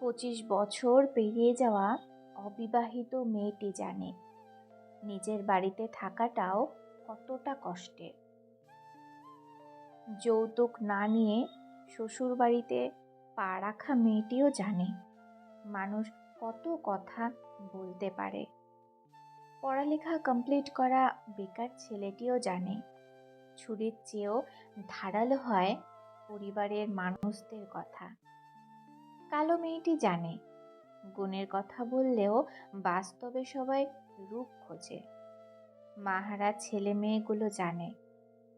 পঁচিশ বছর পেরিয়ে যাওয়া অবিবাহিত মেয়েটি জানে। নিজের বাড়িতে থাকাটাও কতটা কষ্টের। যৌতুক না নিয়ে শ্বশুর বাড়িতে পা রাখা মেয়েটিও জানে। মানুষ কত কথা বলতে পারে। পড়ালেখা কমপ্লিট করা বেকার ছেলেটিও জানে। ছুরির চেয়েও ধারালো হয় পরিবারের মানুষদের কথা। কালো মেয়েটি জানে। গুণের কথা বললেও বাস্তবে সবাই রূপ খোঁজে। মাহারা ছেলে মেয়েগুলো জানে,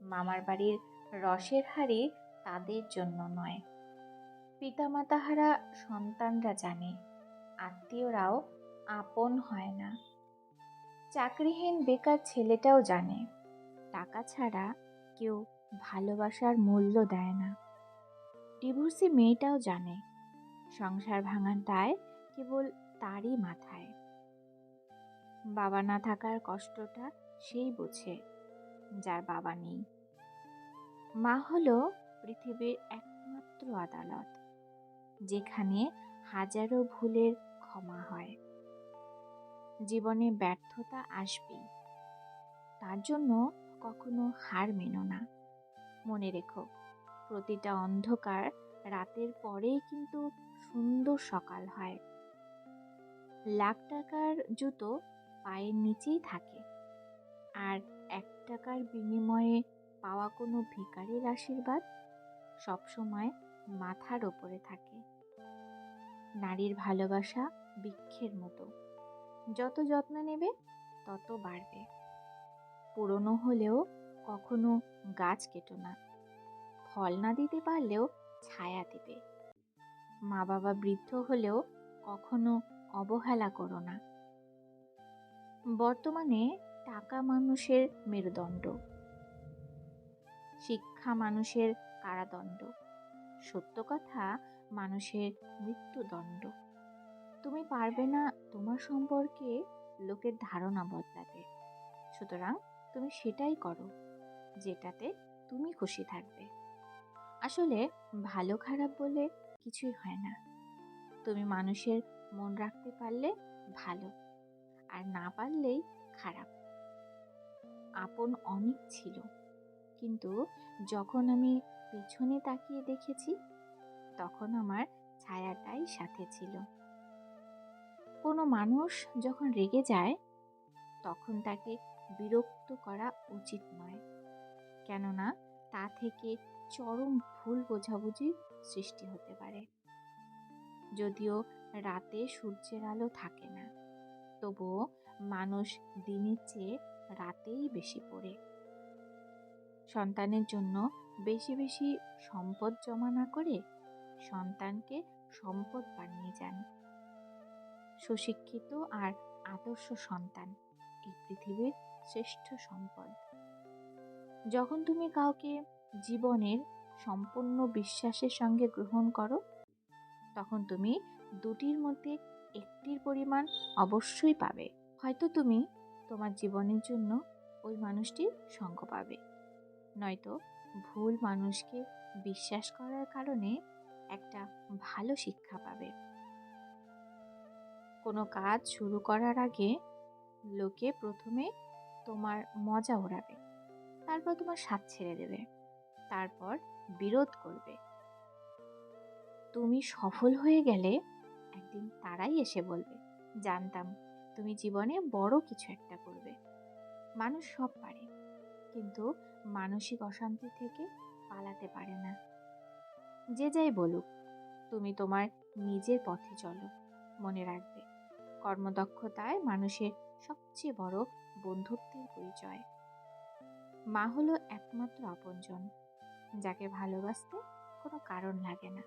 মামার বাড়ির রসের হাড়ি তাদের জন্য নয়। পিতামাতাহারা সন্তানরা জানে, আত্মীয়রাও আপন হয় না। চাকরিহীন বেকার ছেলেটাও জানে, টাকা ছাড়া কেউ ভালোবাসার মূল্য দেয় না। ডিভোর্সি মেয়েটাও জানে সংসার ভাঙাটায় কেবল তারই মাথায়। বাবা না থাকার কষ্টটা সেই বোঝে, যার বাবা নেই। মা হলো পৃথিবীর একমাত্র আদালত, যেখানে হাজারো ভুলের ক্ষমা হয়। জীবনে ব্যর্থতা আসবেই, তার জন্য কখনো হার মেনো না। মনে রেখো, প্রতিটা অন্ধকার রাতের পরেই কিন্তু সুন্দর সকাল হয়। লাখ টাকার জুতো পায়ের নিচেই থাকে। আর এক টাকার বিনিময়ে পাওয়া কোনো ভিকারির আশীর্বাদ সবসময় মাথার ওপরে থাকে। নারীর ভালোবাসা বৃক্ষের মতো। যত যত্ন নেবে, তত বাড়বে। পুরনো হলেও কখনো গাছ কেটো না। ফল না দিতে পারলেও ছায়া দেবে। মা বাবা বৃদ্ধ হলেও কখনো অবহেলা করো না। বর্তমানে টাকা মানুষের মেরুদণ্ড। শিক্ষা মানুষের কারাদণ্ড। সত্য কথা, মানুষের মৃত্যুদণ্ড। তুমি পারবে না তোমার সম্পর্কে লোকের ধারণা বদলাতে। সুতরাং তুমি সেটাই করো, যেটাতে তুমি খুশি থাকবে। আসলে ভালো খারাপ বলে কিছুই হয় না। তুমি মানুষের মন রাখতে পারলে ভালো, আর না পারলেই খারাপ। আপন অনেক ছিল, কিন্তু যখন আমি পেছনে তাকিয়ে দেখেছি, তখন আমার ছায়াটাই সাথে ছিল। কোনো মানুষ যখন রেগে যায়, তখন তাকে বিরক্ত করা উচিত নয়। কেননা তা থেকে চরম ভুল বোঝাবুঝির সৃষ্টি হতে পারে। যদিও রাতে সূর্যের আলো থাকে না, তবুও মানুষ দিনের চেয়ে রাতেই বেশি পড়ে। সন্তানের জন্য বেশি বেশি সম্পদ জমা না করে সন্তানকে সম্পদ বানিয়ে যান। সুশিক্ষিত আর আদর্শ সন্তান এই পৃথিবীর শ্রেষ্ঠ সম্পদ। যখন তুমি কাউকে জীবনের সম্পূর্ণ বিশ্বাসের সঙ্গে গ্রহণ করো, তখন তুমি দুটির মধ্যে একটির পরিমাণ অবশ্যই পাবে। হয়তো তুমি তোমার জীবনের জন্য ওই মানুষটির সঙ্গ পাবে। নয়তো ভুল মানুষকে বিশ্বাস করার কারণে একটা ভালো শিক্ষা পাবে। কোনো কাজ শুরু করার আগে লোকে প্রথমে তোমার মজা ওড়াবে, তারপর তোমার স্বাদ ছেড়ে দেবে। তারপর বিরোধ করবে। তুমি সফল হয়ে গেলে একদিন তারাই এসে বলবে, জানতাম তুমি জীবনে বড় কিছু একটা করবে। মানুষ সব পারে, কিন্তু মানসিক অশান্তি থেকে পালাতে পারে না। যে যাই বলুক, তুমি তোমার নিজের পথে চলো, মনে রাখবে। কর্মদক্ষতায় মানুষের সবচেয়ে বড় বন্ধুত্বের পরিচয়। মা হলো একমাত্র আপনজন। যাকে ভালোবাসতে কোনো কারণ লাগে না।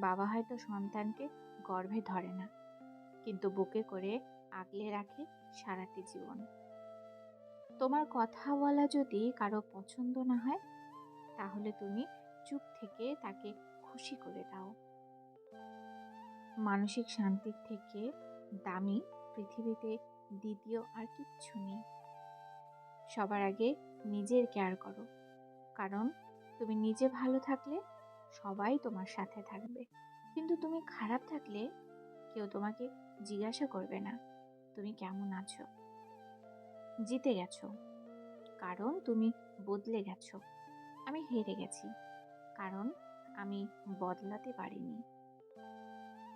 বাবা হয়তো সন্তানকে গর্ভে ধরে না, কিন্তু বুকে করে আগলে রাখে সারাটি জীবন। তোমার কথা বলা যদি কারও পছন্দ না হয়, তাহলে তুমি চুপ থেকে তাকে খুশি করে দাও। মানসিক শান্তির থেকে দামি পৃথিবীতে দ্বিতীয় আর কিচ্ছু নেই। সবার আগে নিজের কেয়ার করো। কারণ তুমি নিজে ভালো থাকলে সবাই তোমার সাথে থাকবে। কিন্তু তুমি খারাপ থাকলে কেউ তোমাকে জিজ্ঞাসা করবে না, তুমি কেমন আছো? জিতে গেছো, কারণ তুমি বদলে গেছো। আমি হেরে গেছি, কারণ আমি বদলাতে পারিনি।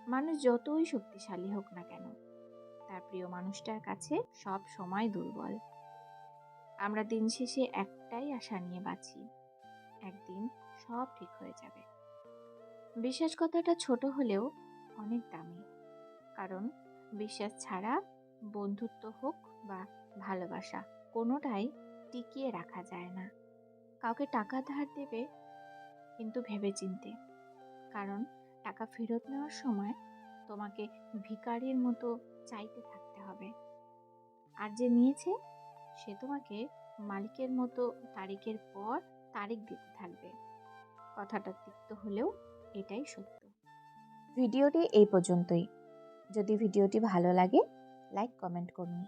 মানুষ যতই শক্তিশালী হোক না কেন, তার প্রিয় মানুষটার কাছে সব সময় দুর্বল। আমরা দিন শেষে একটাই আশা নিয়ে বাঁচি। একদিন সব ঠিক হয়ে যাবে। বিশ্বাস কথাটা ছোট হলেও অনেক দামি। কারণ বিশ্বাস ছাড়া বন্ধুত্ব হোক বা ভালোবাসা কোনোটাই টিকিয়ে রাখা যায় না। কাউকে টাকা ধার দেবে কিন্তু ভেবে চিনতে কারণ টাকা ফেরত নেওয়ার সময় তোমাকে ভিকারির মতো চাইতে থাকতে হবে। আর যে নিয়েছে সে তোমাকে মালিকের মতো তারিখের পর তারিখ দিতে থাকবে। কথাটা তিক্ত হলেও এটাই সত্য। ভিডিওটি এই পর্যন্তই। যদি ভিডিওটি ভালো লাগে, লাইক, কমেন্ট করুন।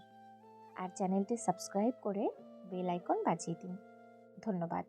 আর চ্যানেলটি সাবস্ক্রাইব করে বেল আইকন বাজিয়ে দিন। ধন্যবাদ।